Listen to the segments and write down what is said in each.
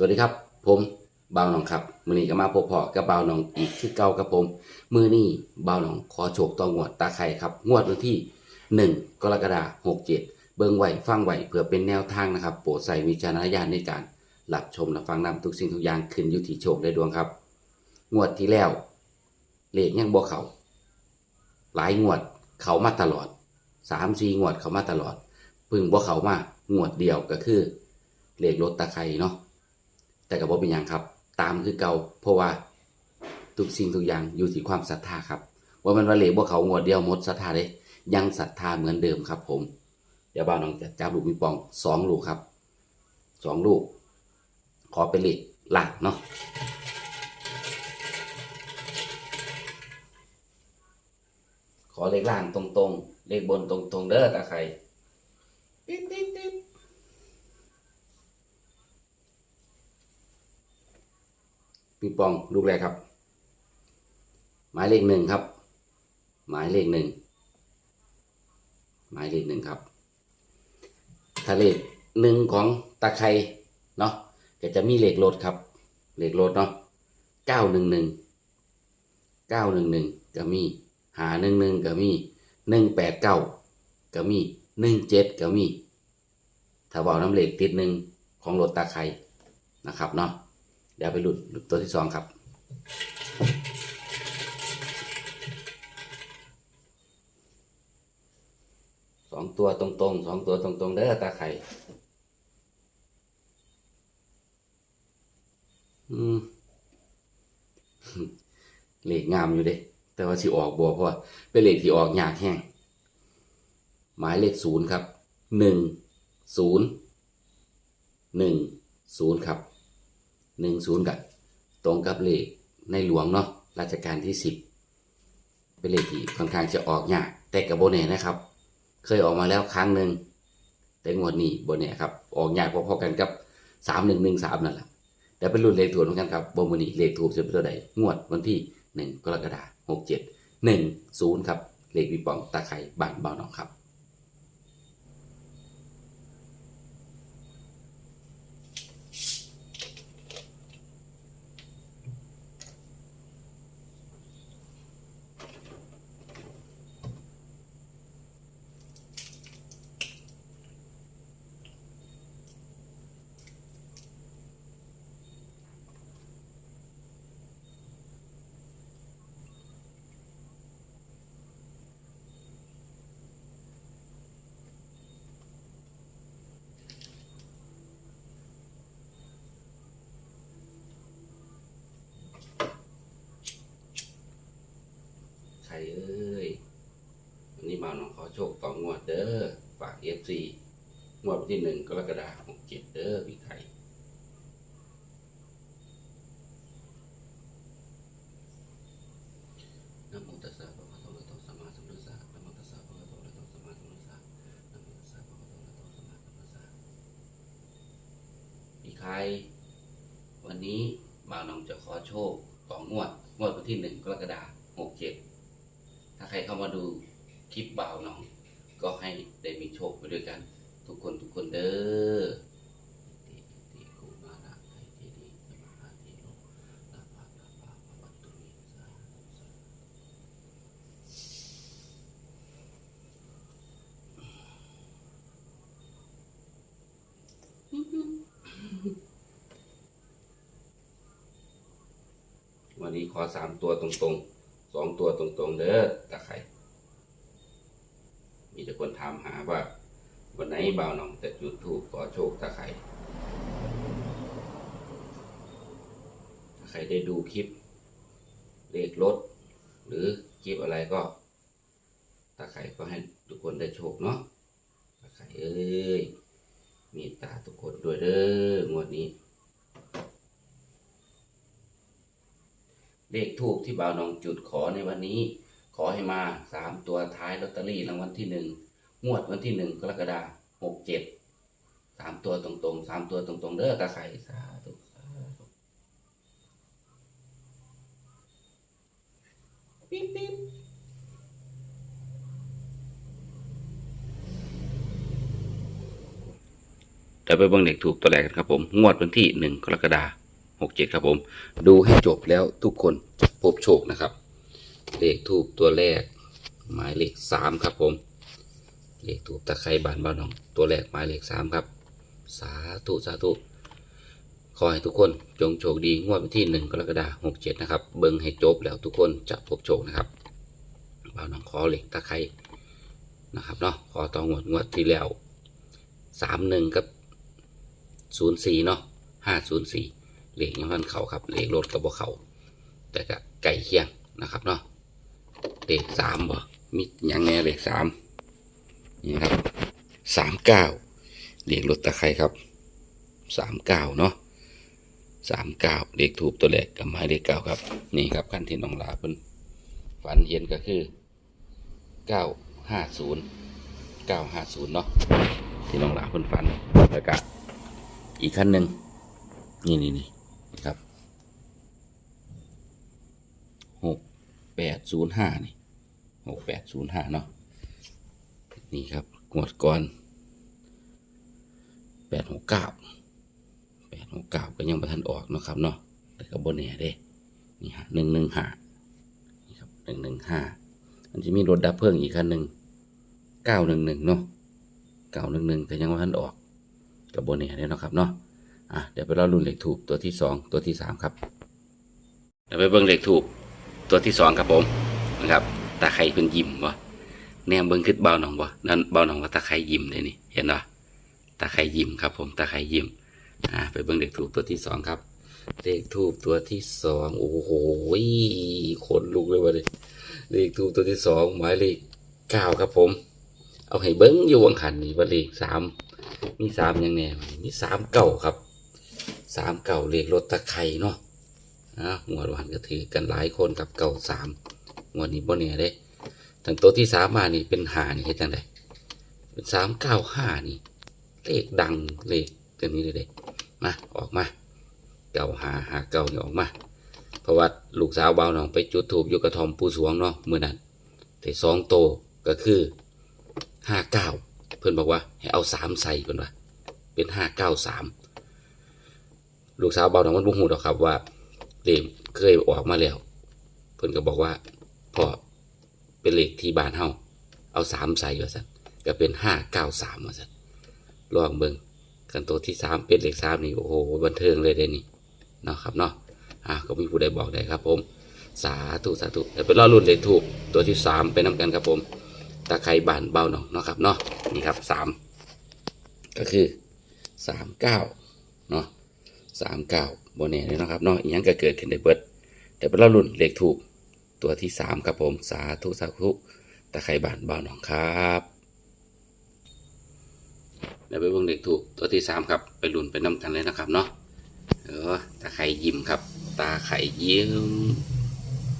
สวัสดีครับ ผมบ่าวหนองครับ มือนี้ก็มาพบพอกับบ่าวหนองอีกคือเก่ากับผม มือนี้บ่าวหนองขอโชคต่องวดตาไข่ครับ งวดวันที่หนึ่งกรกฎาคม67 เบิ่งไหวฟังไหวเพื่อเป็นแนวทางนะครับ โปรดใส่วิจารณญาณในการรับชมและฟังนำทุกสิ่งทุกอย่างขึ้นอยู่ที่โชคได้ดวงครับ งวดที่แล้วเลขยังบ่เขาหลายงวดเขามาตลอดสามสี่งวดเขามาตลอด พึ่งบ่เขามางวดเดียวก็คือเลขรถตะไคร่เนาะ แต่ก็บ่เป็นหยังครับ ตามคือเก่าเพราะว่าทุกสิ่งทุกอย่างอยู่ที่ความศรัทธาครับ ว่ามันว่าเหล็กบ่เขางวดเดียวหมดศรัทธาเลยยังศรัทธาเหมือนเดิมครับ ผม เดี๋ยวบ่าวน้องจะจับลูกปิงปองสองลูกครับสองลูก ขอเป็นเหล็กหลักเนาะขอเลขล่างตรงๆ เลขบนตรงๆ เด้อตาใครติ๊ดติ๊ดติ๊ด ปิงปองลูกแรกครับ หมายเลขหนึ่งครับ หมายเลขหนึ่งหมายเลขหนึ่งครับถ้าเลขหนึ่งของตะไคร่เนาะก็จะมีเลขรถครับเลขรถเนาะเก้าหนึ่งหนึ่งเก้าหนึ่งหนึ่งก็มีหาหนึ่งหนึ่งก็มีหนึ่งแปดเก้าก็มีหนึ่งเจ็ดก็มี ถ้าบอกน้ำเหล็กติดหนึ่งของรถตาไครนะครับเนาะ เดี๋ยวไปหลุดหลุดตัวที่สองครับ สองตัวตรงๆสองตัวตรงๆเด้ตาไข่อืมเลงามอยู่เด้แต่ว่าสิออกบัวเพราะว่าเป็นเหลขที่ออกยากแห้งหมายเลขศูนย์ครับหนึ่งศูนย์หนึ่งศูนย์ครับ หนึ่งศูนย์กับตรงกับเลขในหลวงเนาะรัชกาลที่สิบเป็นเลขที่ค่อนข้างจะออกยากแต่กับโบเน่นะครับ เคยออกมาแล้วครั้งหนึ่งแต่งวดนี้โบเน่ครับออกยากพอๆกันกับสามหนึ่งหนึ่งสามนั่นแหละแต่เป็นรุ่นเลขถูกเหมือนกันครับโบมอนี่เลขถูกจะเป็นตัวใดงวดวันที่หนึ่งกรกฎาคมหกเจ็ดหนึ่งศูนย์ครับเลขปีปองตาไข่บ้านเบาหนองครับ ใครเอ้ยวันนี้บ่าวน้องขอโชคต่องวดเด้อฝากเอฟซีงวดที่หนึ่งกรกฎาคมหกเจ็ดเด้อพี่ไข่นะโมตัสสะภะคะวะโตอะระหะโตสัมมาสัมพุทธัสสะนะโมตัสสะภะคะวะโตอะระหะโตสัมมาสัมพุทธัสสะนะโมตัสสะภะคะวะโตอะระหะโตสัมมาสัมพุทธัสสะพี่ไข่วันนี้บ่าวน้องจะขอโชคต่องวดงวดวันที่หนึ่งกรกฎาคมหกเจ็ด ใครเข้ามาดูคลิปบ่าวน้อง ก็ให้ได้มีโชคไปด้วยกัน ทุกคนทุกคนเด้อติติกุมาระไทติดีสมาหาติโลลาภาลาภาภวัตตุมิสาธุสาธุวันนี้ขอสามตัวตรงๆ สองตัวตรงๆเด้อตาไข่มีแต่คนถามหาว่า วันไหนบ่าวหน้องจะจุดถูกขอโชคตาไข่ถ้าใครได้ดูคลิป เลขรถ หรือคลิปอะไรก็ตาไข่ก็ให้ทุกคนได้โชคเนาะตาไข่เอ้ยมีตาทุกคนด้วยเด้องวดนี้ เลขทูบที่บ่าวนองจุดขอในวันนี้ ขอให้มาสามตัวท้ายลอตเตอรี่รางวัลที่หนึ่งงวดวันที่หนึ่งกรกฎาหกเจ็ดสามตัวตรงๆสามตัวตรงๆเด้อตาไข่สาธุปิ๊บปิ๊บเดี๋ยวไปเบิ่งเด็กถูกตัวแรกกันครับผม งวดวันที่หนึ่งกรกฎาคม 67 ครับผม ดูให้จบแล้วทุกคนพบโชคนะครับ เลขทูบตัวแรก หมายเลข 3 ครับผม เลขทูบตะไคร่บานบ้านหนอง ตัวแรกหมายเลข 3 ครับ สาธุสาธุขอให้ทุกคนจงโชคดีงวดวันที่ 1 กรกฎาคม67 นะครับ เบิ้งให้จบแล้วทุกคนจะพบโชคนะครับบ่าวน้องขอเลขตะไคร่นะครับเนาะขอตองหดงวดที่แล้ว 31 กับ 04 เนาะ504 เหล็กยังพันเขาครับเหล็กรถกับบ่เขาแต่ก็ไก่เคียงนะครับเนาะเลขสามบ่มีหยังแน่เลขสามนี่ครับสามเก้าเหล็กรถตะไคร้ครับสามเก้าเนาะสามเก้าเลขถูกตัวแรกกับหมายเลขเก้าครับ นี่ครับขั้นที่น้องลาเพิ่นฝันเห็นก็คือเก้าห้าศูนย์เก้าห้าศูนย์เนาะที่น้องลาเพิ่นฝันแล้วก็อีกขั้นหนึ่งนี่นี่นี่นี่ครับหก แปดศูนย์ห้านี่หกแปดศูนย์ห้าเนาะนี่ครับงวดก่อนแปดหกเก้าแปดหกเก้าก็ยังประทันออกเนาะครับเนาะแต่ก็บนเนี่ยเด้นี่ฮะหนึ่งหนึ่งห้านี่ครับหนึ่งหนึ่งห้ามันจะมีรถดับเพลิงอีกคันหนึ่งเก้าหนึ่งหนึ่งเนาะเก้าหนึ่งหนึ่งแต่ยังประทันออกกับบนเนี่ยเด้เนาะครับเนาะอะเดี๋ยวไปรอรุ่นเหลขถูกตัวที่สองตัวที่สามครับเดี๋ยวไปเบิ่งเหลขถูก ตัวที่สองครับผมนะครับตาไข่เป็นยิ้มวะแนมเบิ่งขึ้นเบาหนองวะนั่นเบาหนองว่าตาไข่ยิ้มเลยนี่เห็นปะตาไคร้ยิ้มครับ ผมตาไคร้ยิ้มอ่าไปเบิ่งเลขทูบตัวที่สองครับ เลขทูบตัวที่สองโอ้โหขนลุกเลยวะเลยเลขทูบตัวที่สองหมายเลขเก้าครับผม เอาให้เบิ้งอยู่วังขันนี่ว่าเลขสามมีสามยังแน่มีสามเก่าครับสามเก่าเลขรถตะไคร้เนาะ หัววันก็ถือกันหลายคนกับเก่าสามหัวนี้บ่เนี่ยเด้ทั้งตัวที่สามมานี่เป็นหานี่เฮ็ดจังไดเป็นสามเก้าห้านี่ เลขดังเลขตัวนี้เลยเด็มาออกมา เก่าหาหาเก่าเนี่ยออกมาเพราะว่าลูกสาวเบาวน้องไปจุดถูกอยู่กระทอมปูสวงเนาะเมื่อนั้นแต่สองโตก็คือห้าเก้าเพื่อนบอกว่า ให้เอาสามใส่เพื่อนว่า เป็นห้าเก้าสามลูกสาวเบาวน้องมันบุ้งหูดอกครับว่า เลขเคยออกมาแล้ว เพื่อนก็บอกว่าพ่อเป็นเลขที่บ้านเฮาเอาสามใส่ว่าสันก็เป็นห้าเก้าสามว่าสันลองเบิ่งกันตัวที่สามเป็นเลขสามนี่โอ้โหบันเทิงเลยเด้นี่เนาะครับเนาะอะก็มีผู้ใดบอกได้ครับ ผม สาธุสาธุเดี๋ยวไปรอรุ่นเลขถูกตัวที่สามไปนำกันครับผมตะไคร้บานเบาหน่อยเนาะครับเนาะนี่ครับสามก็คือสามเก้าเนาะ สามเก้าโบเน่เลยนาะครับเนาะอีกอย่างก็เกิดขึ้นได้เบิดเดี๋ยวไปรอรุ่นเลขถูกตัวที่สามครับผมสาธุสาธุตะไคร้บานเบาหน่อยครับเดี๋ยวไปเบิ่งเด็กถูกตัวที่สามครับ ไปลุ้นไปน้ำกันเลยนะครับเนาะเออตาไข่ยิ้มครับ ตาไข่ยิ้ม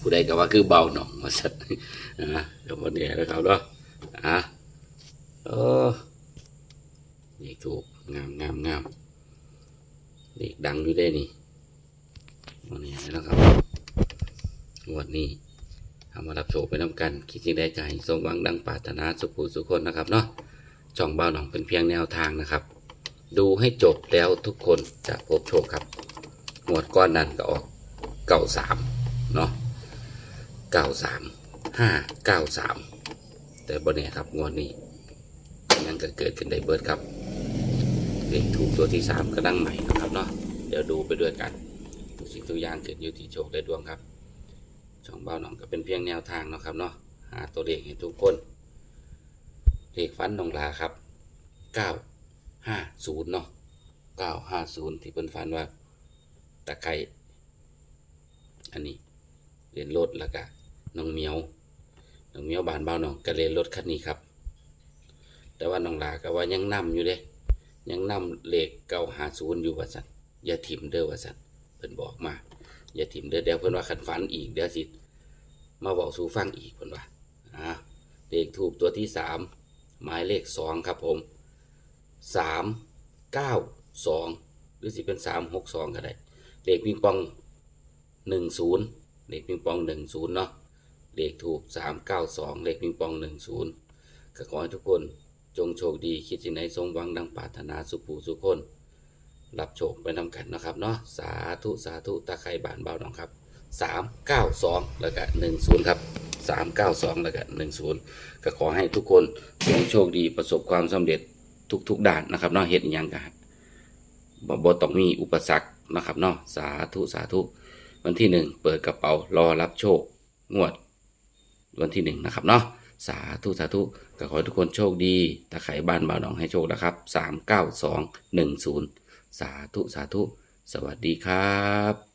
ผู้ใดก็ว่าคือเบาหน่องมาสัตว์อะเดี๋ยววันนี้นะครับเนาะอะเออเด็กถูกงามงามงาม เด็กดังอยู่ได้นี่วันนี้นะครับวันนี้ทำมารับโชคไปน้ำกัน คิดสิ่งใดใจสมหวังดังปรารถนาสุขสุขคนนะครับเนาะช่องเบาหนองเป็นเพียงแนวทางนะครับ ดูให้จบแล้วทุกคนจะพบโชคครับหมวดก้อนนั้นก็ออกเก้าสามเนาะเก้าสามห้าเก้าสามแต่บนเนี่ยครับงวดนี้ยังก็เกิดขึ้นได้เบิดครับ เลขถูกตัวที่สามก็ดังใหม่นะครับเนาะเดี๋ยวดูไปด้วยกันทุกสิ่งทุกอย่างเกิดอยู่ที่โชคและดวงครับช่องเบ้าหนองก็เป็นเพียงแนวทางนะครับเนาะหาตัวเลขให้ทุกคนเลขฟันนองลาครับเก้าห้าศูนย์เนาะเก้าห้าศูนย์ที่เพิ่นฟันว่าตะไคร้อันนี้เรียนรถแล้วก็น้องเมียวน้องเมียวบานเบาน้องก็เรียนรถคันนี้ครับ แต่ว่าน้องลาก็ว่ายังนำอยู่เด้ ยังนำเลขเก้าห้าศูนย์อยู่ว่าสันอย่าถิ่มเด้อว่าสันเพิ่นบอกมา อย่าถิ่มเด้อเดี๋ยวเพิ่นว่าคันฝันอีกเดี๋ยวสิมาบอกสู่ฟังอีกเพิ่นว่าอ่าเลขถูกตัวที่สามหมายเลขสองครับผมสามเก้าสองหรือสิเป็นสามหกสองก็ได้เลขปิงปองหนึ่งศูนย์เลขปิงปองหนึ่งศูนย์เนาะเลขถูกสามเก้าสองเลขปิงปองหนึ่งศูนย์ก็ขอให้ทุกคน จงโชคดีคิดสิ่งใดสมหวังดังปรารถนาสุขผู้สุคน รับโชคไปนำกันนะครับเนาะสาธุสาธุตาไคร่บานเบาหนองครับสามเก้าสองแล้วก็หนึ่งศูนย์ครับสามเก้าสองแล้วก็หนึ่งศูนย์ก็ขอให้ทุกคนจงโชคดีประสบความสำเร็จทุกๆ ด้านนะครับเนาะเฮ็ดอหยังกันบ่บต้องมีอุปสรรคนะครับเนาะสาธุสาธุวันที่หนึ่งเปิดกระเป๋ารอรับโชคงวดวันที่หนึ่งนะครับเนาะ สาธุสาธุก็ขอให้ทุกคนโชคดีตาไข่บ้านบ่าวหนองให้โชคนะครับสามเก้าสองหนึ่งศูนย์สาธุสาธุ สวัสดีครับ